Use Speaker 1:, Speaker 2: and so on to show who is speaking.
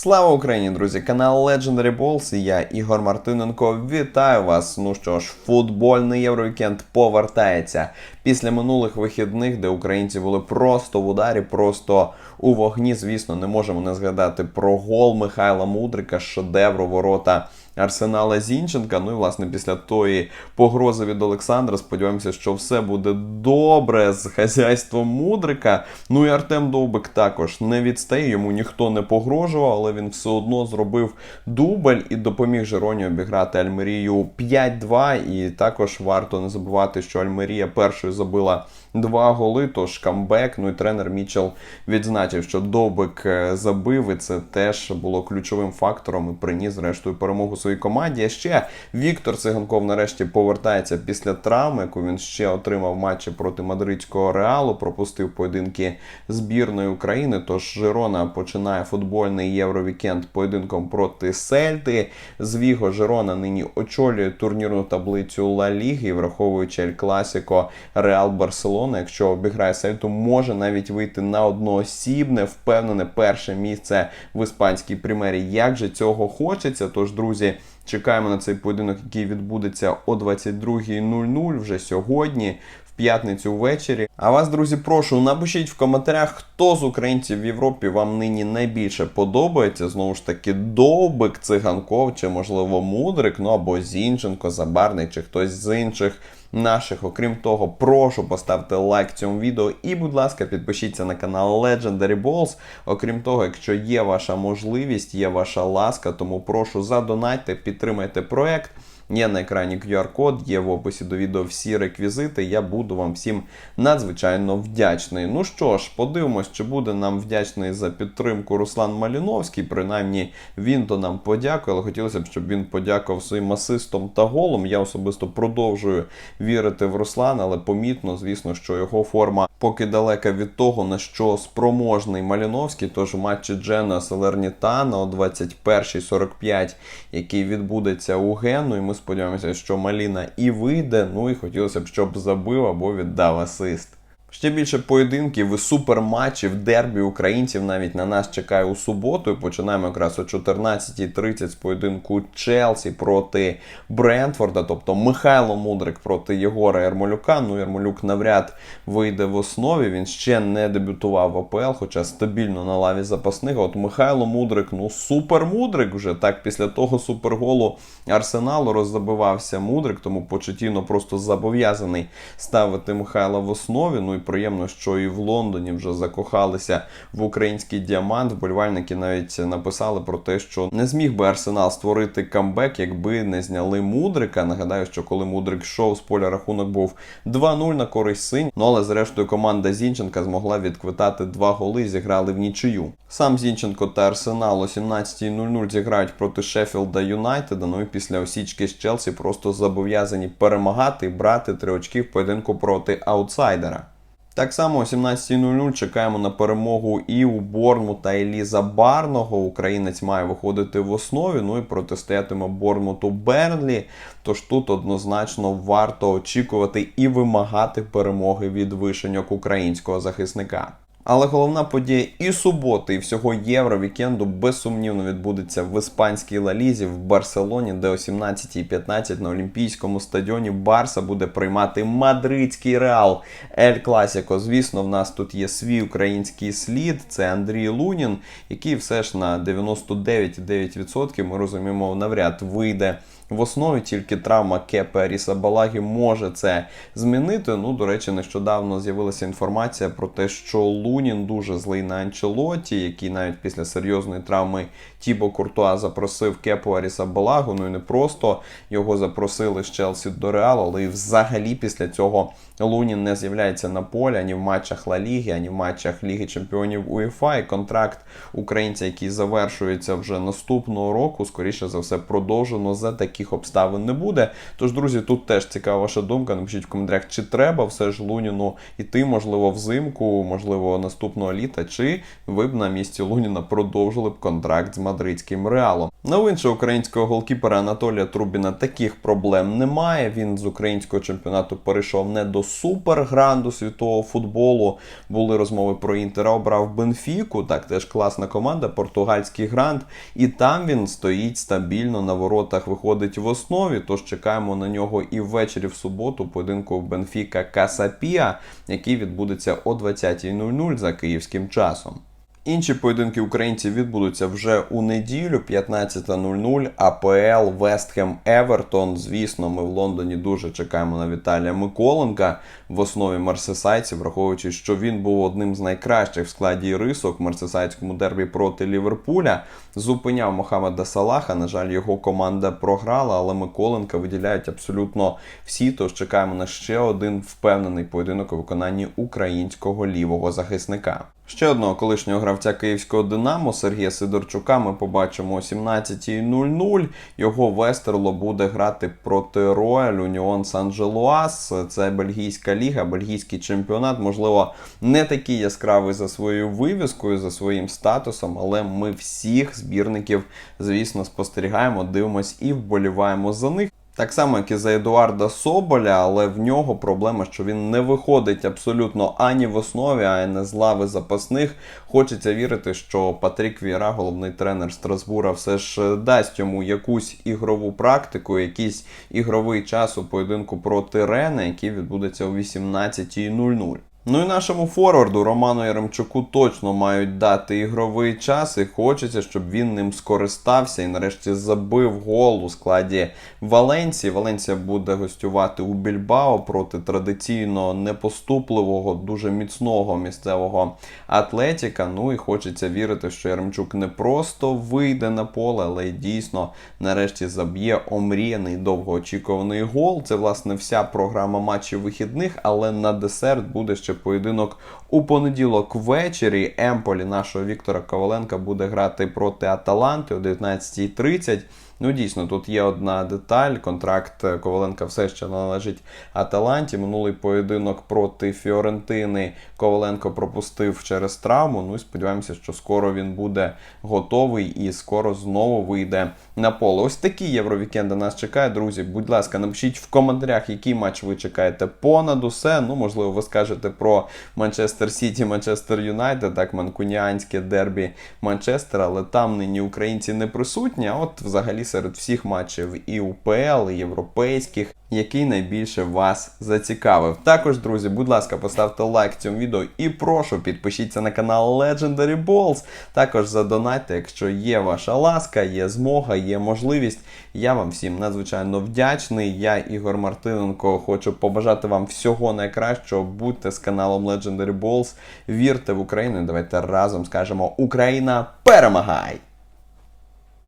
Speaker 1: Слава Україні, друзі! Канал Legendary Balls і я, Ігор Мартиненко. Вітаю вас! Ну що ж, футбольний Євровікенд повертається після минулих вихідних, де українці були просто в ударі, просто у вогні. Звісно, не можемо не згадати про гол Михайла Мудрика, шедевру ворота. Арсенала Зінченка. Ну і власне після тої погрози від Олександра. Сподіваємося, що все буде добре з хазяйством Мудрика. Ну і Артем Довбик також не відстає, йому ніхто не погрожував, але він все одно зробив дубль і допоміг Жероні обіграти Альмерію 5-2. І також варто не забувати, що Альмерія першою забила два голи. Тож камбек. Ну і тренер Мічел відзначив, що Довбик е, забив, і це теж було ключовим фактором і приніс зрештою перемогу своїй команді. А ще Віктор Циганков нарешті повертається після травми, яку він ще отримав матчі проти мадридського реалу. Пропустив поєдинки збірної України. Тож Жирона починає футбольний євровікенд поєдинком проти Сельти. З Віго Жирона нині очолює турнірну таблицю Ла Ліги, враховуючи Ель Класіко Реал Барселона. Якщо обіграє Сельту, може навіть вийти на одноосібне, впевнене перше місце в іспанській прем'єрі. Як же цього хочеться? Тож, друзі. Чекаємо на цей поєдинок, який відбудеться о 22.00 вже сьогодні, п'ятницю ввечері. А вас, друзі, прошу, напишіть в коментарях, хто з українців в Європі вам нині найбільше подобається. Знову ж таки, Довбик, Циганков чи, можливо, Мудрик, ну або Зінченко, Забарний, чи хтось з інших. Наших, окрім того, прошу поставити лайк цьому відео і, будь ласка, підпишіться на канал Legendary Balls. Окрім того, якщо є ваша можливість, є ваша ласка, тому прошу задонайте, підтримайте проект. Є на екрані QR-код, є в описі до відео всі реквізити. Я буду вам всім надзвичайно вдячний. Ну що ж, подивимось, чи буде нам вдячний за підтримку Руслан Маліновський. Принаймні він то нам подякує, але хотілося б, щоб він подякував своїм асистом та голом. Я особисто продовжую вірити в Руслана, але помітно, звісно, що його форма поки далека від того, на що спроможний Маліновський. Тож в матчі Джена Салернітана о 21.45, який відбудеться у Гену, і ми сподіваємося, що Маліна і вийде. Ну і хотілося б, щоб забив або віддав асист. Ще більше поєдинків і суперматчів, дербі українців навіть на нас чекає у суботу. І починаємо якраз о 14.30 з поєдинку Челсі проти Брентфорда, тобто Михайло Мудрик проти Єгора Ярмолюка. Ну, Ярмолюк навряд вийде в основі. Він ще не дебютував в АПЛ, хоча стабільно на лаві запасних. От Михайло Мудрик, ну супер Мудрик вже так після того суперголу Арсеналу роззабивався Мудрик, тому Почетіно просто зобов'язаний ставити Михайла в основі. Ну і приємно, що і в Лондоні вже закохалися в український діамант. Вболівальники навіть написали про те, що не зміг би Арсенал створити камбек, якби не зняли Мудрика. Нагадаю, що коли Мудрик йшов з поля рахунок був 2-0 на користь синь. Ну але зрештою команда Зінченка змогла відквитати два голи і зіграли в нічию. Сам Зінченко та Арсенал о 17.00 зіграють проти Шеффілда Юнайтеда. Ну і після осічки з Челсі просто зобов'язані перемагати брати три очки в поєдинку проти аутсайдера. Так само о 17.00 чекаємо на перемогу і у Борнмута Еліза Барного. Українець має виходити в основі. Ну і протистоятиме Борнмуту Бернлі. Тож тут однозначно варто очікувати і вимагати перемоги від вишеньок українського захисника. Але головна подія і суботи, і всього євровікенду безсумнівно відбудеться в іспанській лалізі в Барселоні, де о 17.15 на Олімпійському стадіоні Барса буде приймати мадридський реал Ель Класіко. Звісно, в нас тут є свій український слід. Це Андрій Лунін, який все ж на 99,9% ми розуміємо, навряд вийде. В основі тільки травма Кепе Аріса Балагі може це змінити. Ну, до речі, нещодавно з'явилася інформація про те, що Лунін дуже злий на Анчелоті, який навіть після серйозної травми Тібо Куртуа запросив Кепу Аріса Балагу. Ну і не просто його запросили з Челсі до Реалу, але і взагалі після цього Лунін не з'являється на полі ані в матчах Ла Ліги, ані в матчах Ліги Чемпіонів УЄФА. І контракт українця, який завершується вже наступного року, скоріше за все, продовжено за таких обставин не буде. Тож, друзі, тут теж цікава ваша думка. Напишіть в коментарях, чи треба все ж Луніну іти, можливо, взимку, можливо, наступного літа, чи ви б на місці Луніна продовжили б контракт з мадридським реалом. У українського голкіпера Анатолія Трубіна таких проблем немає. Він з українського чемпіонату перейшов не до супергранду світового футболу. Були розмови про Інтер, а обрав Бенфіку. Так, теж класна команда, португальський грант. І там він стоїть стабільно на воротах, виходить в основі. Тож чекаємо на нього і ввечері в суботу. Поєдинку Бенфіка Касапія, який відбудеться о 20.00 за київським часом. Інші поєдинки українців відбудуться вже у неділю, 15.00. АПЛ Вестхем Евертон. Звісно, ми в Лондоні дуже чекаємо на Віталія Миколенка в основі мерсесайців, враховуючи, що він був одним з найкращих в складі рисок в мерсесайському дербі проти Ліверпуля. Зупиняв Мохамеда Салаха. На жаль, його команда програла, але Миколенка виділяють абсолютно всі. Тож чекаємо на ще один впевнений поєдинок у виконанні українського лівого захисника. Ще одного колишнього гравця київського Динамо Сергія Сидорчука ми побачимо о 17.00. Його Вестерло буде грати проти Рояль Уніон Сан-Джелуас. Це бельгійська ліга, бельгійський чемпіонат. Можливо, не такий яскравий за своєю вивіскою, за своїм статусом, але ми всіх збірників, звісно, спостерігаємо, дивимось і вболіваємо за них. Так само, як і за Едуарда Соболя, але в нього проблема, що він не виходить абсолютно ані в основі, ані з лави запасних. Хочеться вірити, що Патрік Віра, головний тренер Страсбура, все ж дасть йому якусь ігрову практику, якийсь ігровий час у поєдинку проти Рена, який відбудеться о 18.00. Ну і нашому форварду Роману Яремчуку точно мають дати ігровий час, і хочеться, щоб він ним скористався і нарешті забив гол у складі Валенції. Валенція буде гостювати у Більбао проти традиційно непоступливого, дуже міцного місцевого атлетіка. Ну і хочеться вірити, що Яремчук не просто вийде на поле, але й дійсно нарешті заб'є омріяний довгоочікуваний гол. Це власне вся програма матчів вихідних, але на десерт буде ще поєдинок у понеділок ввечері. Емполі нашого Віктора Коваленка буде грати проти Аталанти о 19.30. Ну, дійсно, тут є одна деталь. Контракт Коваленка все ще належить Аталанті. Минулий поєдинок проти Фіорентини Коваленко пропустив через травму. Ну і сподіваємося, що скоро він буде готовий і скоро знову вийде на поле. Ось такі євровікенди нас чекають, друзі. Будь ласка, напишіть в коментарях, який матч ви чекаєте понад усе. Ну, можливо, ви скажете про Манчестер Сіті, Манчестер Юнайтед, так, манкуніанське дербі Манчестера, але там нині українці не присутні. А от взагалі серед всіх матчів і УПЛ, і європейських, який найбільше вас зацікавив. Також, друзі, будь ласка, поставте лайк цьому відео і прошу підпишіться на канал Legendary Balls. Також задонайте, якщо є ваша ласка, є змога, є можливість. Я вам всім надзвичайно вдячний. Я, Ігор Мартиненко, хочу побажати вам всього найкращого. Будьте з каналом Legendary Balls. Вірте в Україну. Давайте разом скажемо Україна перемагай!